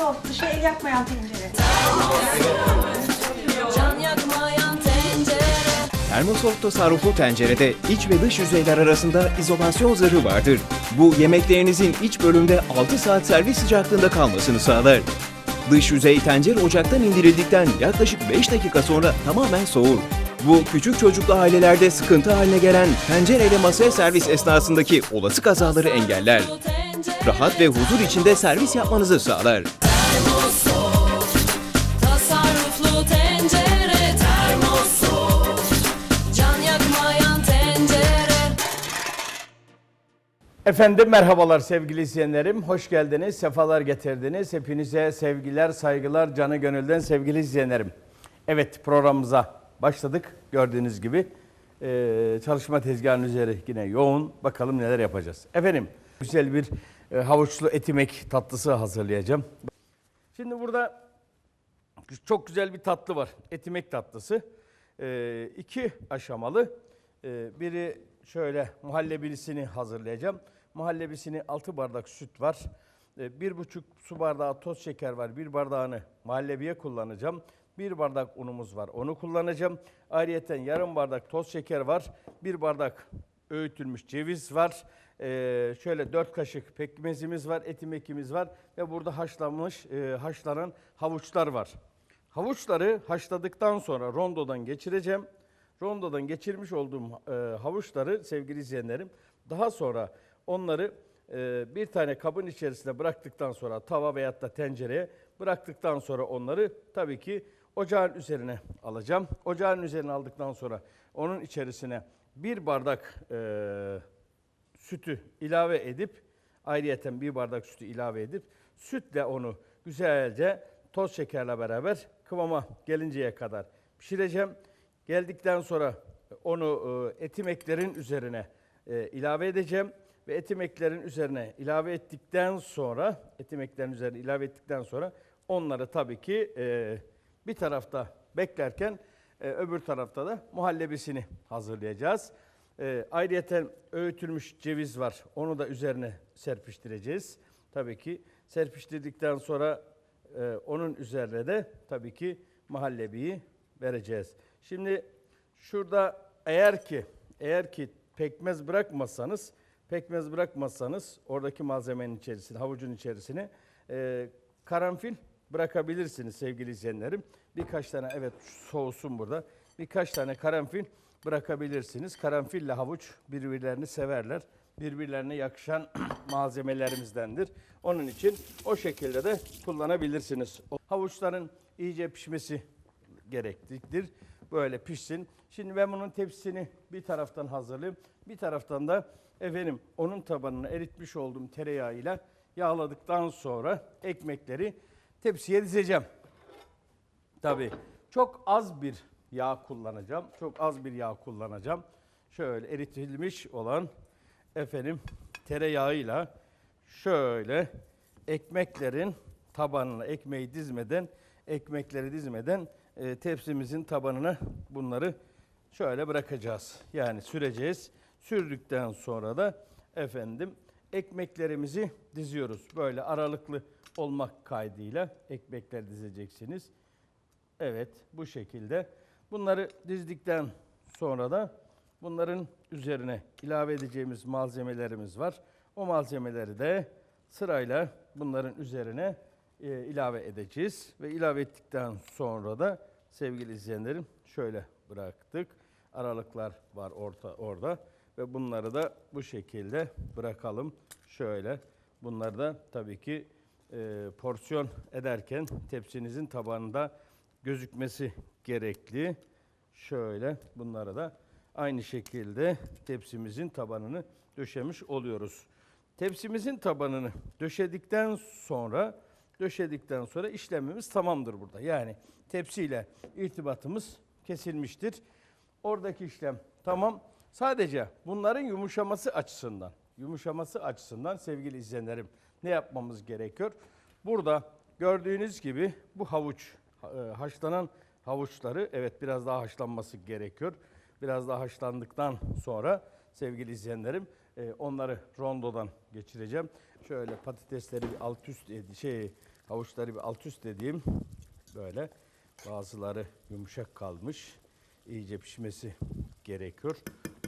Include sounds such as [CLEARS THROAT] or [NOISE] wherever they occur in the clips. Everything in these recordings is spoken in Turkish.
Termosoft dışı el yakmayan tencere. Can yakmayan tencere Termosoft tasarruflu tencerede iç ve dış yüzeyler arasında izolasyon zırhı vardır. Bu yemeklerinizin iç bölümde 6 saat servis sıcaklığında kalmasını sağlar. Dış yüzey tencere ocaktan indirildikten yaklaşık 5 dakika sonra tamamen soğur. Bu küçük çocuklu ailelerde sıkıntı haline gelen tencereyle masaya servis esnasındaki olası kazaları engeller. Rahat ve huzur içinde servis yapmanızı sağlar. Efendim merhabalar sevgili izleyenlerim. Hoş geldiniz, sefalar getirdiniz. Hepinize sevgiler, saygılar, canı gönülden sevgili izleyenlerim. Evet programımıza başladık. Gördüğünüz gibi Ee, çalışma tezgahının üzeri yine yoğun. Bakalım neler yapacağız. Efendim güzel bir e, havuçlu etimek tatlısı hazırlayacağım. Şimdi burada çok güzel bir tatlı var. Etimek tatlısı. Ee, iki aşamalı. Ee, biri şöyle muhallebisini hazırlayacağım. Muhallebisini 6 bardak süt var. Ee, bir buçuk su bardağı toz şeker var. Bir bardağını muhallebiye kullanacağım. Bir bardak unumuz var. Onu kullanacağım. Ayrıyeten yarım bardak toz şeker var. Bir bardak öğütülmüş ceviz var. Ee, şöyle 4 kaşık pekmezimiz var, etimekimiz var ve burada haşlanmış, e, haşlanan havuçlar var. Havuçları haşladıktan sonra rondodan geçireceğim. Rondodan geçirmiş olduğum e, havuçları sevgili izleyenlerim daha sonra onları e, bir tane kabın içerisine bıraktıktan sonra tava veyahut da tencereye bıraktıktan sonra onları tabii ki ocağın üzerine alacağım. Ocağın üzerine aldıktan sonra onun içerisine bir bardak e, sütü ilave edip ayrıyeten bir bardak sütü ilave edip sütle onu güzelce toz şekerle beraber kıvama gelinceye kadar pişireceğim. Geldikten sonra onu e, etimeklerin üzerine e, ilave edeceğim ve etimeklerin üzerine ilave ettikten sonra etimeklerin üzerine ilave ettikten sonra onları tabii ki e, bir tarafta beklerken e, öbür tarafta da muhallebisini hazırlayacağız. E, ayrıyeten öğütülmüş ceviz var. Onu da üzerine serpiştireceğiz. Tabii ki serpiştirdikten sonra e, onun üzerine de tabii ki muhallebiyi vereceğiz. Şimdi şurada eğer ki eğer ki pekmez bırakmazsanız pekmez bırakmazsanız oradaki malzemenin içerisine havucun içerisine e, karanfil bırakabilirsiniz sevgili izleyenlerim. Birkaç tane evet soğusun burada. Birkaç tane karanfil bırakabilirsiniz. Karanfille havuç birbirlerini severler. Birbirlerine yakışan [CLEARS THROAT] malzemelerimizdendir. Onun için o şekilde de kullanabilirsiniz. Havuçların iyice pişmesi gereklidir. Böyle pişsin. Şimdi ben bunun tepsisini bir taraftan hazırlayayım. Bir taraftan da efendim onun tabanını eritmiş olduğum tereyağıyla yağladıktan sonra ekmekleri tepsiye dizeceğim. Tabii çok az bir yağ kullanacağım. Çok az bir yağ kullanacağım. Şöyle eritilmiş olan efendim tereyağıyla şöyle ekmeklerin tabanına ekmeği dizmeden ekmekleri dizmeden e, tepsimizin tabanına bunları şöyle bırakacağız. Yani süreceğiz. Sürdükten sonra da efendim ekmeklerimizi diziyoruz. Böyle aralıklı olmak kaydıyla ekmekler dizeceksiniz. Evet bu şekilde. Bunları dizdikten sonra da bunların üzerine ilave edeceğimiz malzemelerimiz var. O malzemeleri de sırayla bunların üzerine e, ilave edeceğiz. Ve ilave ettikten sonra da sevgili izleyenlerim şöyle bıraktık. Aralıklar var orta, orada ve bunları da bu şekilde bırakalım. Şöyle bunları da tabii ki e, porsiyon ederken tepsinizin tabanında gözükmesi gerekli. Şöyle bunları da aynı şekilde tepsimizin tabanını döşemiş oluyoruz. Tepsimizin tabanını döşedikten sonra döşedikten sonra işlemimiz tamamdır burada. Yani tepsiyle irtibatımız kesilmiştir. Oradaki işlem tamam. Sadece bunların yumuşaması açısından, yumuşaması açısından sevgili izleyenlerim ne yapmamız gerekiyor? Burada gördüğünüz gibi bu havuç, e, haşlanan havuçları evet biraz daha haşlanması gerekiyor. Biraz daha haşlandıktan sonra sevgili izleyenlerim e, onları rondodan geçireceğim. Şöyle patatesleri bir alt üst ed- şey Havuçları bir alt üst dediğim böyle bazıları yumuşak kalmış. İyice pişmesi gerekiyor.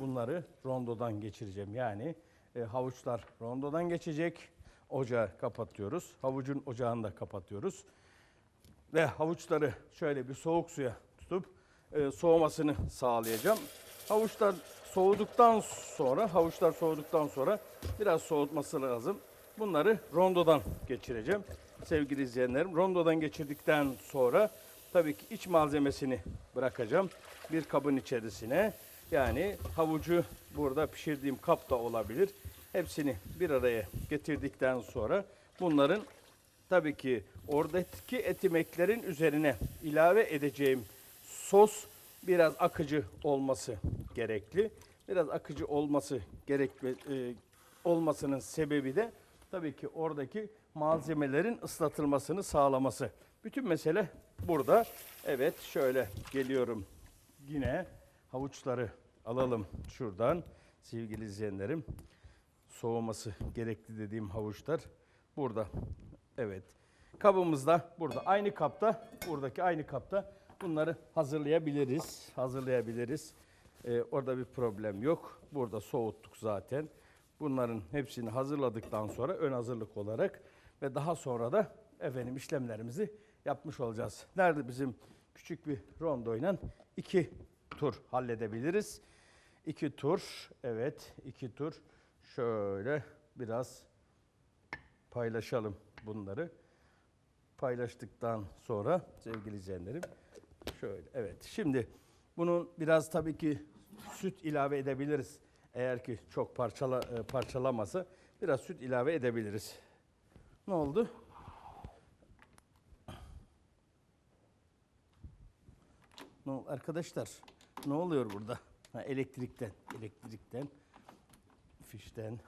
Bunları rondodan geçireceğim. Yani e, havuçlar rondodan geçecek. Ocağı kapatıyoruz. Havucun ocağını da kapatıyoruz. Ve havuçları şöyle bir soğuk suya tutup e, soğumasını sağlayacağım. Havuçlar soğuduktan sonra, havuçlar soğuduktan sonra biraz soğutması lazım. Bunları rondodan geçireceğim sevgili izleyenlerim. Rondodan geçirdikten sonra tabii ki iç malzemesini bırakacağım bir kabın içerisine. Yani havucu burada pişirdiğim kap da olabilir. Hepsini bir araya getirdikten sonra bunların tabii ki oradaki etimeklerin üzerine ilave edeceğim sos biraz akıcı olması gerekli. Biraz akıcı olması gerekli e, olmasının sebebi de tabii ki oradaki malzemelerin ıslatılmasını sağlaması. Bütün mesele burada. Evet şöyle geliyorum yine havuçları alalım şuradan sevgili izleyenlerim. Soğuması gerekli dediğim havuçlar burada. Evet. Kabımızda burada aynı kapta buradaki aynı kapta bunları hazırlayabiliriz. Hazırlayabiliriz. Ee, orada bir problem yok. Burada soğuttuk zaten. Bunların hepsini hazırladıktan sonra ön hazırlık olarak ve daha sonra da efendim işlemlerimizi yapmış olacağız. Nerede bizim küçük bir rondoyla iki tur halledebiliriz. İki tur, evet iki tur. Şöyle biraz paylaşalım bunları. Paylaştıktan sonra sevgili izleyenlerim şöyle evet şimdi bunun biraz tabii ki süt ilave edebiliriz. Eğer ki çok parçala, e, parçalaması biraz süt ilave edebiliriz. Ne oldu? Ne ol- arkadaşlar ne oluyor burada? Ha, elektrikten, elektrikten, fişten.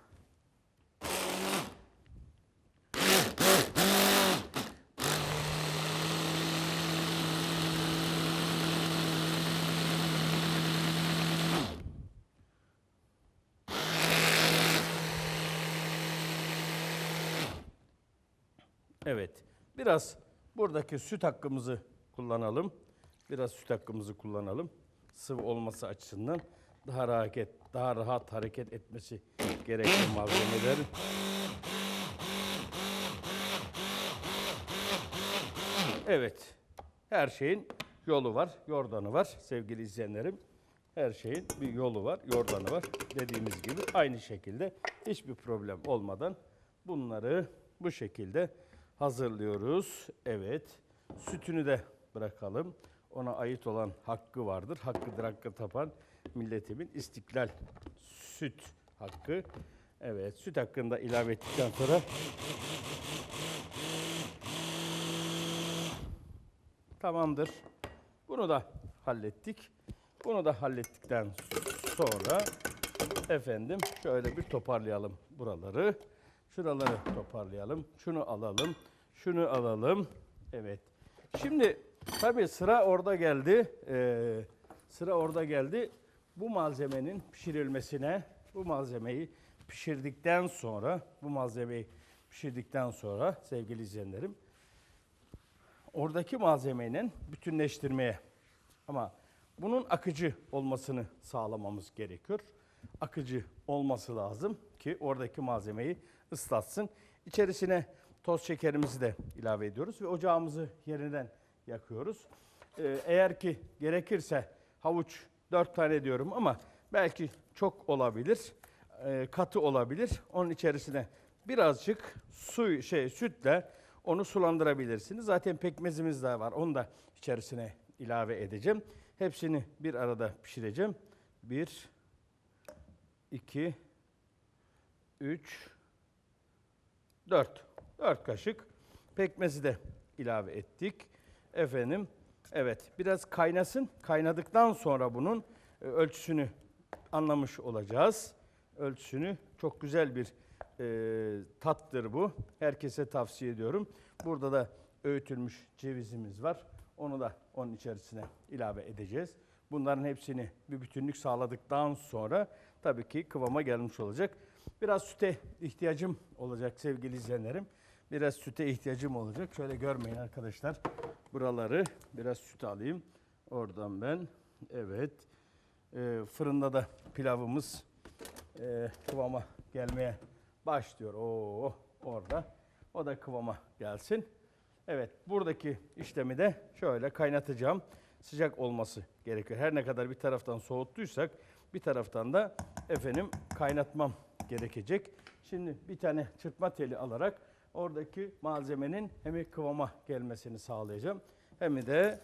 Evet. Biraz buradaki süt hakkımızı kullanalım. Biraz süt hakkımızı kullanalım. Sıvı olması açısından daha rahat, daha rahat hareket etmesi gereken malzemeler. Evet. Her şeyin yolu var, yordanı var sevgili izleyenlerim. Her şeyin bir yolu var, yordanı var. Dediğimiz gibi aynı şekilde hiçbir problem olmadan bunları bu şekilde hazırlıyoruz. Evet. Sütünü de bırakalım. Ona ait olan hakkı vardır. Hakkıdır hakkı tapan milletimin istiklal süt hakkı. Evet, süt hakkında ilave ettikten sonra Tamamdır. Bunu da hallettik. Bunu da hallettikten sonra efendim şöyle bir toparlayalım buraları. Şuraları toparlayalım. Şunu alalım. Şunu alalım. Evet. Şimdi tabii sıra orada geldi. Ee, sıra orada geldi. Bu malzemenin pişirilmesine, bu malzemeyi pişirdikten sonra, bu malzemeyi pişirdikten sonra sevgili izleyenlerim, oradaki malzemenin bütünleştirmeye ama bunun akıcı olmasını sağlamamız gerekiyor. Akıcı olması lazım ki oradaki malzemeyi ıslatsın. İçerisine toz şekerimizi de ilave ediyoruz ve ocağımızı yerinden yakıyoruz. Ee, eğer ki gerekirse havuç 4 tane diyorum ama belki çok olabilir, e, katı olabilir. Onun içerisine birazcık su şey sütle onu sulandırabilirsiniz. Zaten pekmezimiz de var. Onu da içerisine ilave edeceğim. Hepsini bir arada pişireceğim. 1 2 3 4 4 kaşık pekmezi de ilave ettik. Efendim evet biraz kaynasın. Kaynadıktan sonra bunun e, ölçüsünü anlamış olacağız. Ölçüsünü çok güzel bir e, tattır bu. Herkese tavsiye ediyorum. Burada da öğütülmüş cevizimiz var. Onu da onun içerisine ilave edeceğiz. Bunların hepsini bir bütünlük sağladıktan sonra tabii ki kıvama gelmiş olacak. Biraz süte ihtiyacım olacak sevgili izleyenlerim. Biraz süte ihtiyacım olacak. Şöyle görmeyin arkadaşlar. Buraları biraz süt alayım. Oradan ben. Evet. Ee, fırında da pilavımız e, kıvama gelmeye başlıyor. Oo orada. O da kıvama gelsin. Evet buradaki işlemi de şöyle kaynatacağım. Sıcak olması gerekiyor. Her ne kadar bir taraftan soğuttuysak bir taraftan da efendim kaynatmam gerekecek. Şimdi bir tane çırpma teli alarak oradaki malzemenin hem kıvama gelmesini sağlayacağım hem de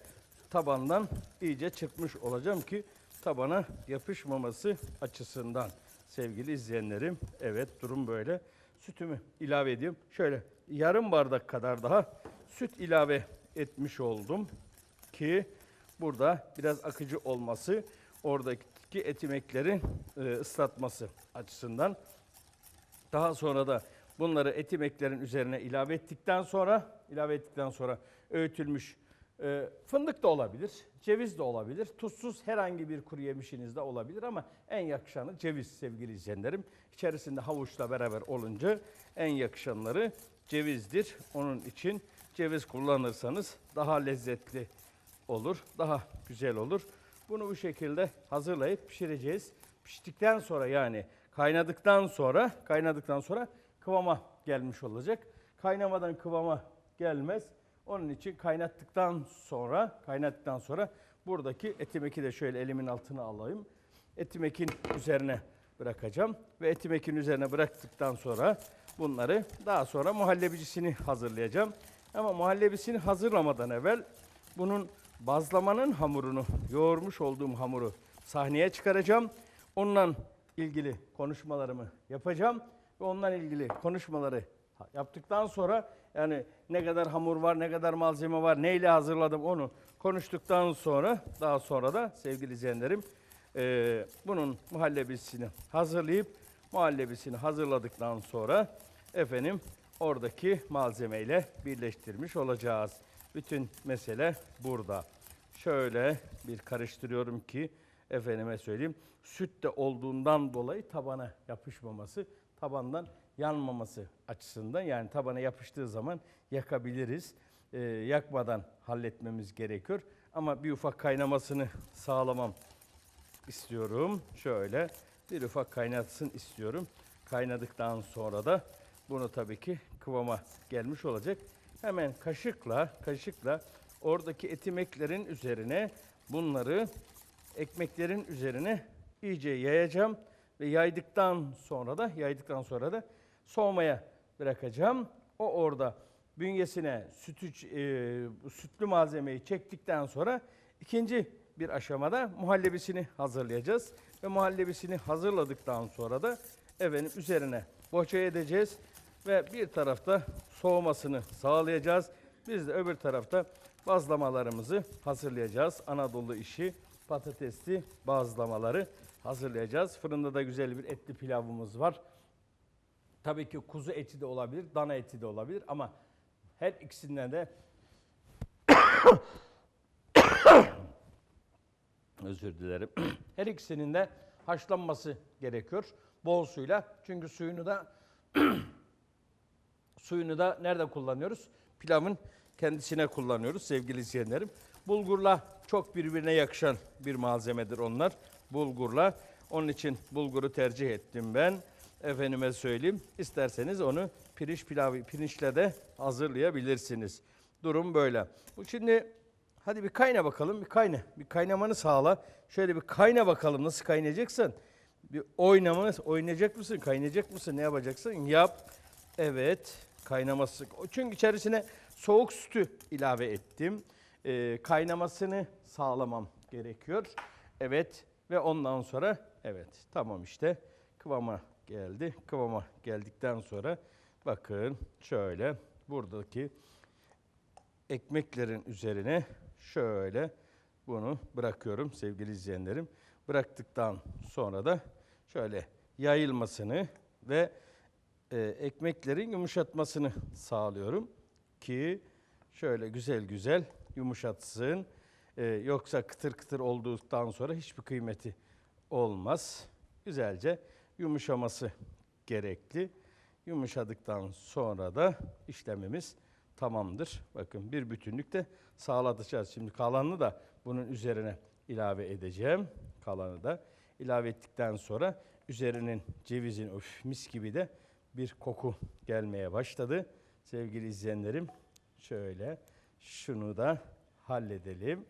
tabandan iyice çırpmış olacağım ki tabana yapışmaması açısından sevgili izleyenlerim. Evet durum böyle. Sütümü ilave ediyorum. Şöyle yarım bardak kadar daha süt ilave etmiş oldum ki burada biraz akıcı olması oradaki etimeklerin e, ıslatması açısından daha sonra da bunları etimeklerin üzerine ilave ettikten sonra ilave ettikten sonra öğütülmüş e, fındık da olabilir, ceviz de olabilir. Tuzsuz herhangi bir kuru yemişiniz de olabilir ama en yakışanı ceviz sevgili izleyenlerim. İçerisinde havuçla beraber olunca en yakışanları cevizdir. Onun için ceviz kullanırsanız daha lezzetli olur, daha güzel olur. Bunu bu şekilde hazırlayıp pişireceğiz. Piştikten sonra yani kaynadıktan sonra kaynadıktan sonra kıvama gelmiş olacak. Kaynamadan kıvama gelmez. Onun için kaynattıktan sonra kaynattıktan sonra buradaki etimeki de şöyle elimin altına alayım. Etimekin üzerine bırakacağım ve etimekin üzerine bıraktıktan sonra bunları daha sonra muhallebicisini hazırlayacağım. Ama muhallebisini hazırlamadan evvel bunun bazlamanın hamurunu, yoğurmuş olduğum hamuru sahneye çıkaracağım. Onunla ilgili konuşmalarımı yapacağım ve onunla ilgili konuşmaları yaptıktan sonra yani ne kadar hamur var, ne kadar malzeme var, neyle hazırladım onu konuştuktan sonra daha sonra da sevgili izleyenlerim eee, bunun muhallebisini hazırlayıp muhallebisini hazırladıktan sonra efendim oradaki malzemeyle birleştirmiş olacağız. Bütün mesele burada. Şöyle bir karıştırıyorum ki efendime söyleyeyim süt de olduğundan dolayı tabana yapışmaması, tabandan yanmaması açısından yani tabana yapıştığı zaman yakabiliriz. Ee, yakmadan halletmemiz gerekiyor. Ama bir ufak kaynamasını sağlamam istiyorum. Şöyle bir ufak kaynatsın istiyorum. Kaynadıktan sonra da bunu tabii ki kıvama gelmiş olacak. Hemen kaşıkla, kaşıkla oradaki etimeklerin üzerine bunları ekmeklerin üzerine iyice yayacağım ve yaydıktan sonra da yaydıktan sonra da soğumaya bırakacağım. O orada bünyesine sütü, e, sütlü malzemeyi çektikten sonra ikinci bir aşamada muhallebisini hazırlayacağız. Ve muhallebisini hazırladıktan sonra da efendim üzerine boça edeceğiz ve bir tarafta soğumasını sağlayacağız. Biz de öbür tarafta bazlamalarımızı hazırlayacağız. Anadolu işi patatesli bazlamaları hazırlayacağız. Fırında da güzel bir etli pilavımız var. Tabii ki kuzu eti de olabilir, dana eti de olabilir ama her ikisinden de [COUGHS] özür dilerim. [COUGHS] Her ikisinin de haşlanması gerekiyor bol suyla. Çünkü suyunu da [COUGHS] suyunu da nerede kullanıyoruz? Pilavın kendisine kullanıyoruz sevgili izleyenlerim. Bulgurla çok birbirine yakışan bir malzemedir onlar. Bulgurla. Onun için bulguru tercih ettim ben. Efendime söyleyeyim. İsterseniz onu pirinç pilavı pirinçle de hazırlayabilirsiniz. Durum böyle. Şimdi hadi bir kayna bakalım. Bir kayna. Bir kaynamanı sağla. Şöyle bir kayna bakalım nasıl kaynayacaksın. Bir oynama, oynayacak mısın, kaynayacak mısın, ne yapacaksın? Yap. Evet, kaynaması. Çünkü içerisine soğuk sütü ilave ettim. Ee, kaynamasını sağlamam gerekiyor. Evet ve ondan sonra evet tamam işte kıvama geldi. Kıvama geldikten sonra bakın şöyle buradaki ekmeklerin üzerine şöyle bunu bırakıyorum sevgili izleyenlerim. Bıraktıktan sonra da şöyle yayılmasını ve e, ekmeklerin yumuşatmasını sağlıyorum ki şöyle güzel güzel yumuşatsın. E, yoksa kıtır kıtır olduktan sonra hiçbir kıymeti olmaz. Güzelce yumuşaması gerekli. Yumuşadıktan sonra da işlemimiz tamamdır. Bakın bir bütünlükte sağlatacağız. Şimdi kalanını da bunun üzerine ilave edeceğim. Kalanı da ilave ettikten sonra üzerinin cevizin öf mis gibi de bir koku gelmeye başladı. Sevgili izleyenlerim şöyle şunu da halledelim.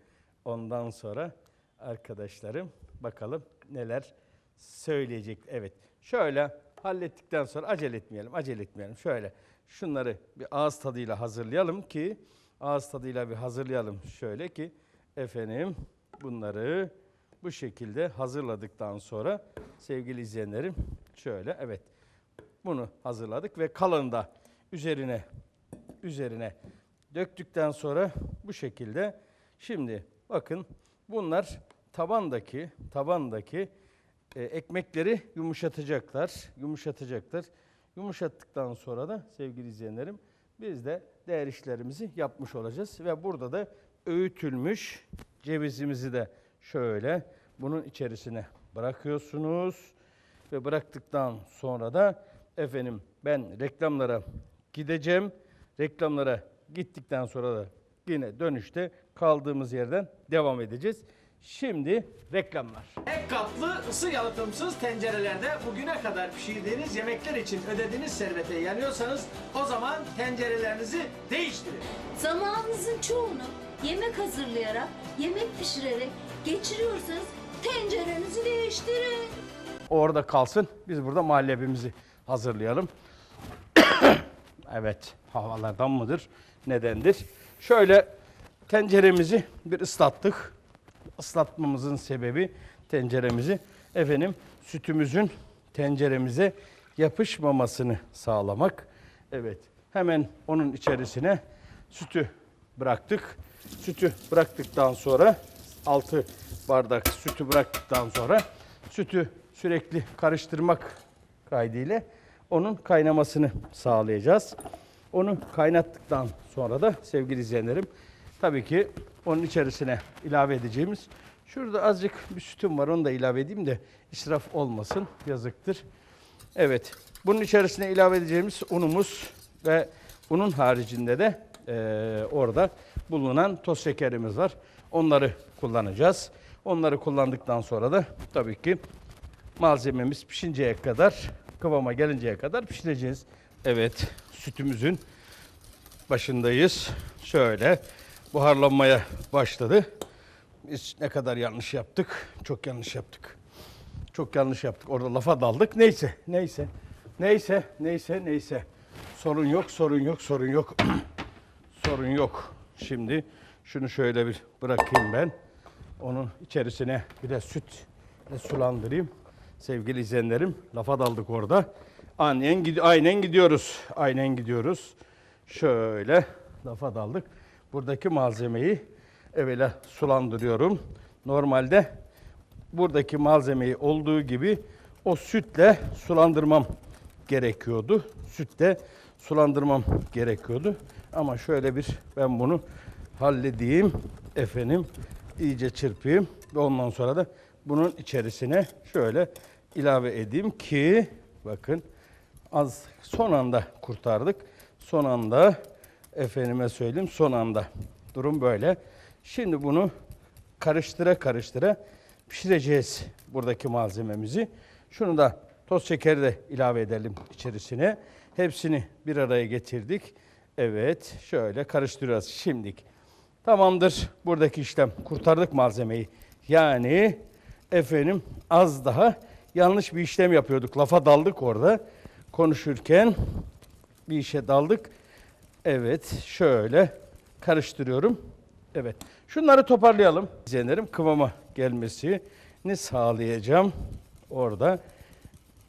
Ondan sonra arkadaşlarım bakalım neler söyleyecek. Evet şöyle hallettikten sonra acele etmeyelim acele etmeyelim. Şöyle şunları bir ağız tadıyla hazırlayalım ki ağız tadıyla bir hazırlayalım şöyle ki efendim bunları bu şekilde hazırladıktan sonra sevgili izleyenlerim şöyle evet bunu hazırladık ve kalanı da üzerine üzerine döktükten sonra bu şekilde şimdi bakın bunlar tabandaki tabandaki e, ekmekleri yumuşatacaklar. Yumuşatacaklar. Yumuşattıktan sonra da sevgili izleyenlerim biz de değer işlerimizi yapmış olacağız ve burada da öğütülmüş cevizimizi de şöyle bunun içerisine bırakıyorsunuz ve bıraktıktan sonra da efendim ben reklamlara gideceğim. Reklamlara gittikten sonra da yine dönüşte kaldığımız yerden devam edeceğiz. Şimdi reklamlar. Tek katlı ısı yalıtımsız tencerelerde bugüne kadar pişirdiğiniz yemekler için ödediğiniz servete yanıyorsanız o zaman tencerelerinizi değiştirin. Zamanınızın çoğunu yemek hazırlayarak, yemek pişirerek geçiriyorsanız tencerenizi değiştirin. Orada kalsın. Biz burada muhallebimizi hazırlayalım. [COUGHS] evet, havalardan mıdır? Nedendir? Şöyle tenceremizi bir ıslattık. Islatmamızın sebebi tenceremizi efendim sütümüzün tenceremize yapışmamasını sağlamak. Evet. Hemen onun içerisine sütü bıraktık. Sütü bıraktıktan sonra 6 bardak sütü bıraktıktan sonra sütü sürekli karıştırmak kaydıyla onun kaynamasını sağlayacağız. Onu kaynattıktan sonra da sevgili izleyenlerim tabii ki onun içerisine ilave edeceğimiz şurada azıcık bir sütüm var onu da ilave edeyim de israf olmasın yazıktır. Evet bunun içerisine ilave edeceğimiz unumuz ve unun haricinde de eee, orada bulunan toz şekerimiz var. Onları kullanacağız. Onları kullandıktan sonra da tabii ki malzememiz pişinceye kadar, kıvama gelinceye kadar pişireceğiz. Evet, sütümüzün başındayız. Şöyle buharlanmaya başladı. Biz ne kadar yanlış yaptık? Çok yanlış yaptık. Çok yanlış yaptık. Orada lafa daldık. Neyse, neyse. Neyse, neyse, neyse. Sorun yok, sorun yok, sorun yok. [CLEARS THROAT] sorun yok. Şimdi şunu şöyle bir bırakayım ben. Onun içerisine biraz süt ve sulandırayım. Sevgili izleyenlerim, lafa daldık orada. Aynen, aynen gidiyoruz. Aynen gidiyoruz. Şöyle lafa daldık. Buradaki malzemeyi evvela sulandırıyorum. Normalde buradaki malzemeyi olduğu gibi o sütle sulandırmam gerekiyordu. Sütle sulandırmam gerekiyordu. Ama şöyle bir ben bunu halledeyim efendim. iyice çırpayım ve ondan sonra da bunun içerisine şöyle ilave edeyim ki bakın az son anda kurtardık. Son anda efendime söyleyeyim son anda. Durum böyle. Şimdi bunu karıştıra karıştıra pişireceğiz buradaki malzememizi. Şunu da toz şekeri de ilave edelim içerisine. Hepsini bir araya getirdik. Evet, şöyle karıştırıyoruz şimdilik. Tamamdır. Buradaki işlem kurtardık malzemeyi. Yani efendim az daha yanlış bir işlem yapıyorduk. Lafa daldık orada. Konuşurken bir işe daldık. Evet, şöyle karıştırıyorum. Evet. Şunları toparlayalım. İzleyenlerim kıvama gelmesini sağlayacağım. Orada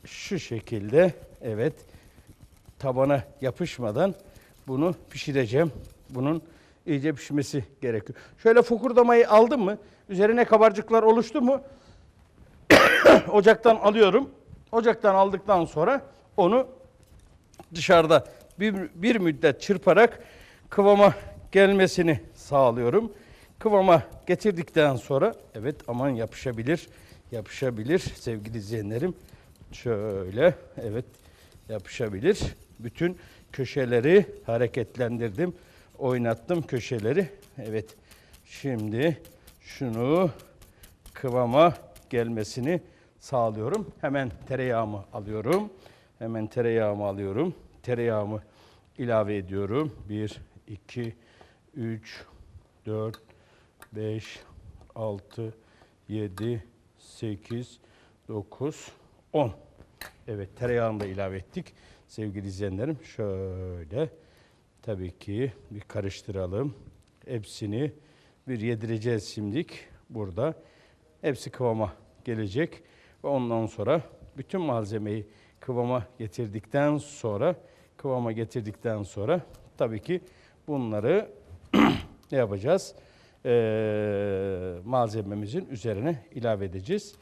şu şekilde evet tabana yapışmadan bunu pişireceğim. Bunun iyice pişmesi gerekiyor. Şöyle fokurdamayı aldım mı? Üzerine kabarcıklar oluştu mu? [COUGHS] Ocaktan alıyorum. Ocaktan aldıktan sonra onu dışarıda bir, bir müddet çırparak kıvama gelmesini sağlıyorum. Kıvama getirdikten sonra evet aman yapışabilir. Yapışabilir sevgili izleyenlerim. Şöyle evet yapışabilir. Bütün köşeleri hareketlendirdim. Oynattım köşeleri. Evet. Şimdi şunu kıvama gelmesini sağlıyorum. Hemen tereyağımı alıyorum. Hemen tereyağımı alıyorum. Tereyağımı ilave ediyorum. 1, 2, 3, 4, 5, 6, 7, 8, 9, 10. Evet tereyağını da ilave ettik. Sevgili izleyenlerim şöyle tabii ki bir karıştıralım. Hepsini bir yedireceğiz şimdilik burada. Hepsi kıvama gelecek ve ondan sonra bütün malzemeyi kıvama getirdikten sonra kıvama getirdikten sonra tabii ki bunları [CLEARS THROAT] ne yapacağız? Ee, malzememizin üzerine ilave edeceğiz.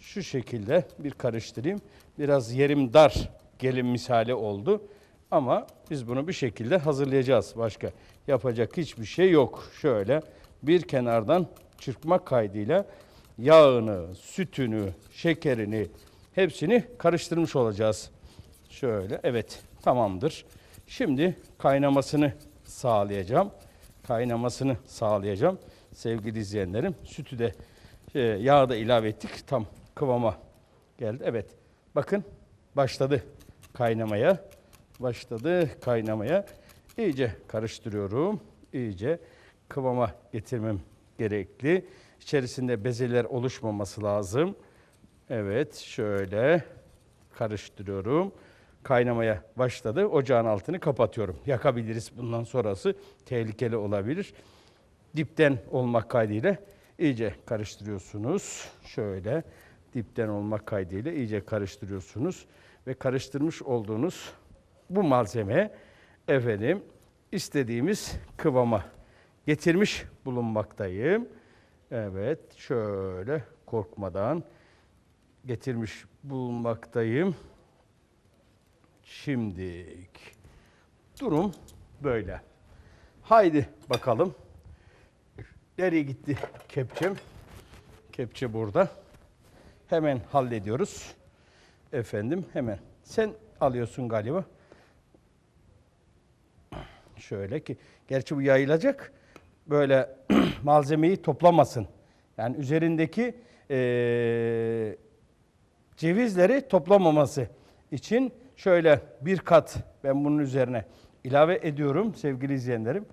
Şu şekilde bir karıştırayım. Biraz yerim dar gelin misali oldu. Ama biz bunu bir şekilde hazırlayacağız. Başka yapacak hiçbir şey yok. Şöyle bir kenardan çırpmak kaydıyla yağını, sütünü, şekerini hepsini karıştırmış olacağız. Şöyle evet tamamdır. Şimdi kaynamasını sağlayacağım. Kaynamasını sağlayacağım. Sevgili izleyenlerim sütü de e, yağı da ilave ettik. Tam kıvama geldi. Evet bakın başladı kaynamaya. Başladı kaynamaya. İyice karıştırıyorum. İyice kıvama getirmem gerekli. İçerisinde bezeler oluşmaması lazım. Evet şöyle karıştırıyorum. Kaynamaya başladı. Ocağın altını kapatıyorum. Yakabiliriz. Bundan sonrası tehlikeli olabilir. Dipten olmak kaydıyla iyice karıştırıyorsunuz. Şöyle dipten olmak kaydıyla iyice karıştırıyorsunuz ve karıştırmış olduğunuz bu malzeme efendim istediğimiz kıvama getirmiş bulunmaktayım. Evet şöyle korkmadan getirmiş bulunmaktayım. Şimdilik durum böyle. Haydi bakalım. Nereye gitti kepçem? Kepçe burada. Hemen hallediyoruz. Efendim hemen. Sen alıyorsun galiba. Şöyle ki, gerçi bu yayılacak. Böyle [CLEARS THROAT] malzemeyi toplamasın. Yani üzerindeki eee, cevizleri toplamaması için şöyle bir kat ben bunun üzerine ilave ediyorum sevgili izleyenlerim.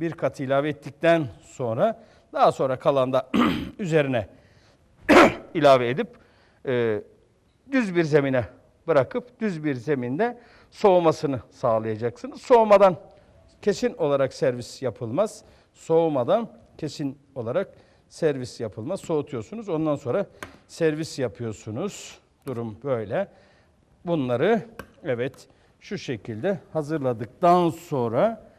Bir kat ilave ettikten sonra daha sonra kalan da [CLEARS THROAT] üzerine [CLEARS THROAT] ilave edip e, düz bir zemine bırakıp düz bir zeminde soğumasını sağlayacaksınız. Soğumadan kesin olarak servis yapılmaz. Soğumadan kesin olarak servis yapılmaz. Soğutuyorsunuz. Ondan sonra servis yapıyorsunuz. Durum böyle. Bunları evet şu şekilde hazırladıktan sonra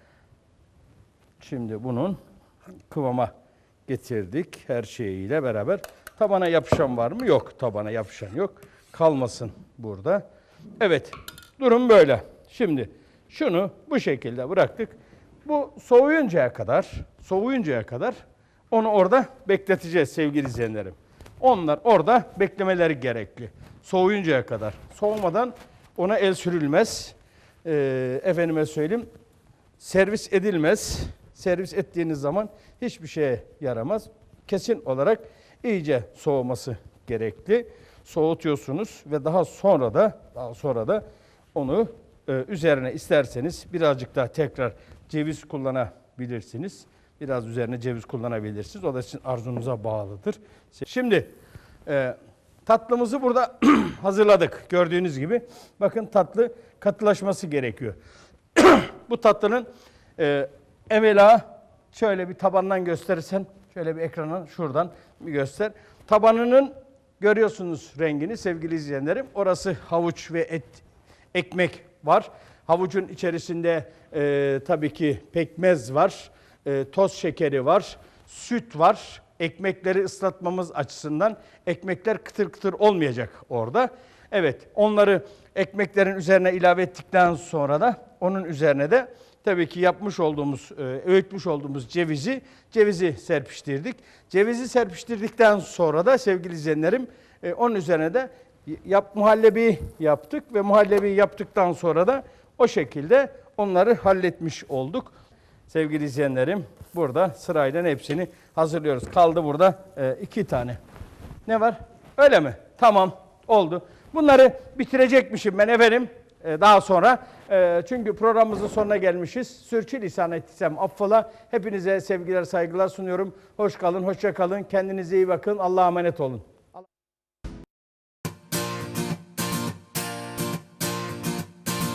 şimdi bunun kıvama getirdik her şeyiyle beraber. Tabana yapışan var mı? Yok. Tabana yapışan yok. Kalmasın burada. Evet. Durum böyle. Şimdi şunu bu şekilde bıraktık. Bu soğuyuncaya kadar, soğuyuncaya kadar onu orada bekleteceğiz sevgili izleyenlerim. Onlar orada beklemeleri gerekli. Soğuyuncaya kadar. Soğumadan ona el sürülmez. Ee, efendime söyleyeyim servis edilmez. Servis ettiğiniz zaman hiçbir şeye yaramaz. Kesin olarak iyice soğuması gerekli. Soğutuyorsunuz ve daha sonra da daha sonra da onu e, üzerine isterseniz birazcık daha tekrar ceviz kullanabilirsiniz. Biraz üzerine ceviz kullanabilirsiniz. O da sizin arzunuza bağlıdır. Şimdi e, tatlımızı burada [CLEARS THROAT] hazırladık. Gördüğünüz gibi bakın tatlı katılaşması gerekiyor. [CLEARS THROAT] Bu tatlının e, evvela şöyle bir tabandan gösterirsen şöyle bir ekranın şuradan bir göster. Tabanının görüyorsunuz rengini sevgili izleyenlerim. Orası havuç ve et ekmek var. Havucun içerisinde e, tabii ki pekmez var, e, toz şekeri var, süt var. Ekmekleri ıslatmamız açısından ekmekler kıtır kıtır olmayacak orada. Evet onları ekmeklerin üzerine ilave ettikten sonra da onun üzerine de tabii ki yapmış olduğumuz, e, öğütmüş olduğumuz cevizi, cevizi serpiştirdik. Cevizi serpiştirdikten sonra da sevgili izleyenlerim e, onun üzerine de yap muhallebi yaptık ve muhallebi yaptıktan sonra da o şekilde onları halletmiş olduk. Sevgili izleyenlerim burada sırayla hepsini hazırlıyoruz. Kaldı burada e, iki tane. Ne var? Öyle mi? Tamam oldu. Bunları bitirecekmişim ben efendim e, daha sonra. E, çünkü programımızın sonuna gelmişiz. Sürçülisan ettiysem affola. Hepinize sevgiler saygılar sunuyorum. Hoş kalın, hoşça kalın. Kendinize iyi bakın. Allah'a emanet olun.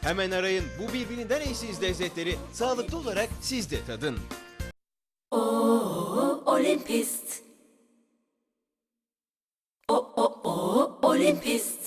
Hemen arayın. Bu birbirinden eşsiz lezzetleri sağlıklı olarak siz de tadın. Olimpist. O o o Olimpist